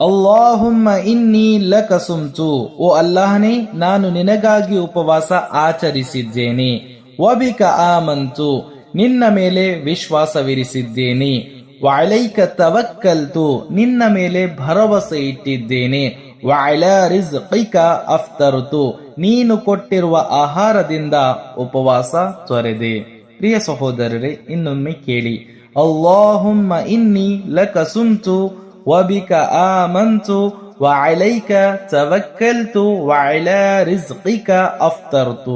ಅಲ್ಲಾಹುಮ್ಮ ಇನ್ನಿ ಲಕಸುಂತು ಓ ಅಲ್ಲಾಹನೇ ನಾನು ನಿನಗಾಗಿ ಉಪವಾಸ ಆಚರಿಸಿದ್ದೇನೆ. ವಬಿಕ ಆಮಂತು, ನಿನ್ನ ಮೇಲೆ ವಿಶ್ವಾಸವಿರಿಸಿದ್ದೇನೆ. ವಾಳೈಕ ತವಕ್ಕಲ್ತು, ನಿನ್ನ ಮೇಲೆ ಭರವಸೆ ಇಟ್ಟಿದ್ದೇನೆ. ವಾಯ್ಲಾರಿಸ್ ಪೈಕ ಅಫ್ತರುತು, ನೀನು ಕೊಟ್ಟಿರುವ ಆಹಾರದಿಂದ ಉಪವಾಸ ತೊರೆದೆ. ಪ್ರಿಯ ಸಹೋದರರೇ, ಇನ್ನೊಮ್ಮೆ ಕೇಳಿ. ಅಲ್ಲಾಹುಮ್ಮ ಇನ್ನಿ ಲಕ ಸುಮ್ತು وبك آمنت وعليك توكلت وعلى رزقك أفطرت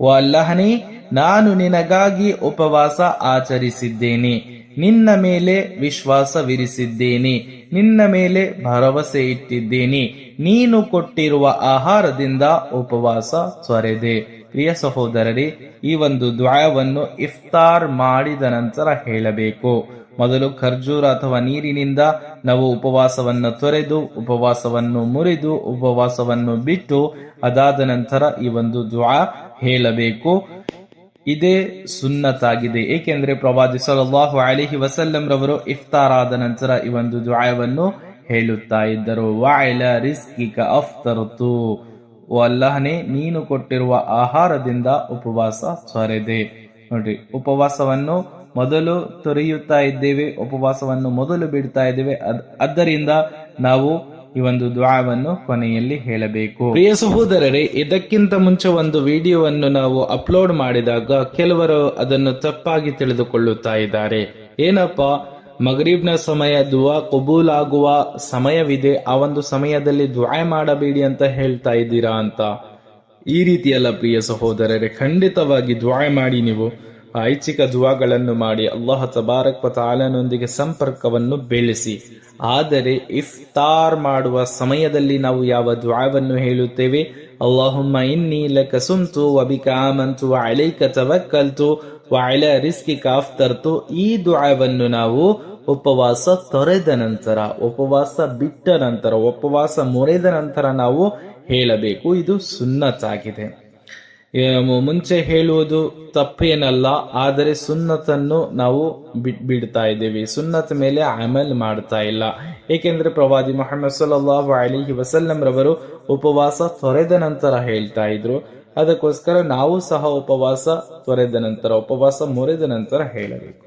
ಓ ಅಲ್ಲಹನೇ ನಾನು ನಿನಗಾಗಿ ಉಪವಾಸ ಆಚರಿಸಿದ್ದೇನೆ ನಿನ್ನ ಮೇಲೆ ವಿಶ್ವಾಸವಿರಿಸಿದ್ದೇನೆ ನಿನ್ನ ಮೇಲೆ ಭರವಸೆ ಇಟ್ಟಿದ್ದೇನೆ ನೀನು ಕೊಟ್ಟಿರುವ ಆಹಾರದಿಂದ ಉಪವಾಸ ತೊರೆದೆ ಪ್ರಿಯ ಸಹೋದರರೇ, ಈ ಒಂದು ದ್ವಾಯವನ್ನು ಇಫ್ತಾರ್ ಮಾಡಿದ ನಂತರ ಹೇಳಬೇಕು. ಮೊದಲು ಖರ್ಜೂರ ಅಥವಾ ನೀರಿನಿಂದ ನಾವು ಉಪವಾಸವನ್ನು ತೊರೆದು, ಉಪವಾಸವನ್ನು ಮುರಿದು, ಉಪವಾಸವನ್ನು ಬಿಟ್ಟು, ಅದಾದ ನಂತರ ಈ ಒಂದು ದ್ವಾ ಹೇಳಬೇಕು. ಇದೇ ಸುನ್ನತಾಗಿದೆ. ಏಕೆಂದರೆ ಪ್ರವಾದಿ ಸಲಹು ಅಲಿಹಿ ವಸಲ್ಲಂ ರವರು ಇಫ್ತಾರ್ ಆದ ನಂತರ ಈ ಒಂದು ದ್ವಾಯವನ್ನು ಹೇಳುತ್ತಾ ಇದ್ದರು. ವಾಯ್ಲ ರಿಸ್ಕಿಕ ಅಫ್ತರುತು. ಓ ಅಲ್ಲಹನೇ, ನೀನು ಕೊಟ್ಟಿರುವ ಆಹಾರದಿಂದ ಉಪವಾಸ ತೊರೆದೆ ನೋಡ್ರಿ, ಉಪವಾಸವನ್ನು ಮೊದಲು ತೊರೆಯುತ್ತಾ ಇದ್ದೇವೆ, ಉಪವಾಸವನ್ನು ಮೊದಲು ಬಿಡ್ತಾ ಇದ್ದೇವೆ. ಆದ್ದರಿಂದ ನಾವು ಈ ಒಂದು ದ್ವಾವನ್ನು ಕೊನೆಯಲ್ಲಿ ಹೇಳಬೇಕು. ಪ್ರಿಯ ಸಹೋದರರೇ, ಇದಕ್ಕಿಂತ ಮುಂಚೆ ಒಂದು ವಿಡಿಯೋವನ್ನು ನಾವು ಅಪ್ಲೋಡ್ ಮಾಡಿದಾಗ ಕೆಲವರು ಅದನ್ನು ತಪ್ಪಾಗಿ ತಿಳಿದುಕೊಳ್ಳುತ್ತಾ ಇದ್ದಾರೆ. ಏನಪ್ಪ ಮಗರೀಬ್ನ ಸಮಯ, ದುವಾ ಕಬೂಲ್ ಆಗುವ ಸಮಯವಿದೆ. ಆ ಒಂದು ಸಮಯದಲ್ಲಿ ದುಆ ಮಾಡಬೇಡಿ ಅಂತ ಹೇಳ್ತಾ ಇದ್ದೀರಾ ಅಂತ. ಈ ರೀತಿಯಲ್ಲ ಪ್ರಿಯ ಸಹೋದರರೇ, ಖಂಡಿತವಾಗಿ ದುಆ ಮಾಡಿ ನೀವು. ಐಚ್ಛಿಕ ದುವಾಗಳನ್ನು ಮಾಡಿ ಅಲ್ಲಾಹ ತಬಾರಕ್ ತಾಲನೊಂದಿಗೆ ಸಂಪರ್ಕವನ್ನು ಬೆಳೆಸಿ. ಆದರೆ ಇಫ್ತಾರ್ ಮಾಡುವ ಸಮಯದಲ್ಲಿ ನಾವು ಯಾವ ದ್ವಾವನ್ನು ಹೇಳುತ್ತೇವೆ? ಅಲ್ಲಾಹುಮ್ಮ ಇನ್ನಿ ಲಕ ಸುಮ್ತು ವಬಿಕ ಅಲೈಕ ತವಕ್ಕಲ್ತು ವಾಯ್ಲ ರಿಸ್ಕಿ ಕಾಫ್ತರ್ತು ಈ ದ್ವಾವನ್ನು ನಾವು ಉಪವಾಸ ತೊರೆದ ನಂತರ, ಉಪವಾಸ ಬಿಟ್ಟ ನಂತರ, ಉಪವಾಸ ಮುರಿದ ನಂತರ ನಾವು ಹೇಳಬೇಕು. ಇದು ಮು- ಮುಂಚೆ ಹೇಳುವುದು ತಪ್ಪೇನಲ್ಲ, ಆದರೆ ಸುನ್ನತನ್ನು ನಾವು ಬಿಡ್ತಾ ಇದ್ದೇವೆ. ಸುನ್ನತ್ ಮೇಲೆ ಅಮಲ್ ಮಾಡ್ತಾ ಇಲ್ಲ. ಏಕೆಂದ್ರೆ ಪ್ರವಾದಿ ಮೊಹಮ್ಮದ್ ಸಲ್ಲಾಹು ಅಲಿಹಿ ವಸಲ್ಲಂ ರವರು ಉಪವಾಸ ತೊರೆದ ನಂತರ ಹೇಳ್ತಾ ಇದ್ರು. ಅದಕ್ಕೋಸ್ಕರ ನಾವು ಸಹ ಉಪವಾಸ ತೊರೆದ ನಂತರ, ಉಪವಾಸ ಮುರಿದ ನಂತರ ಹೇಳಬೇಕು.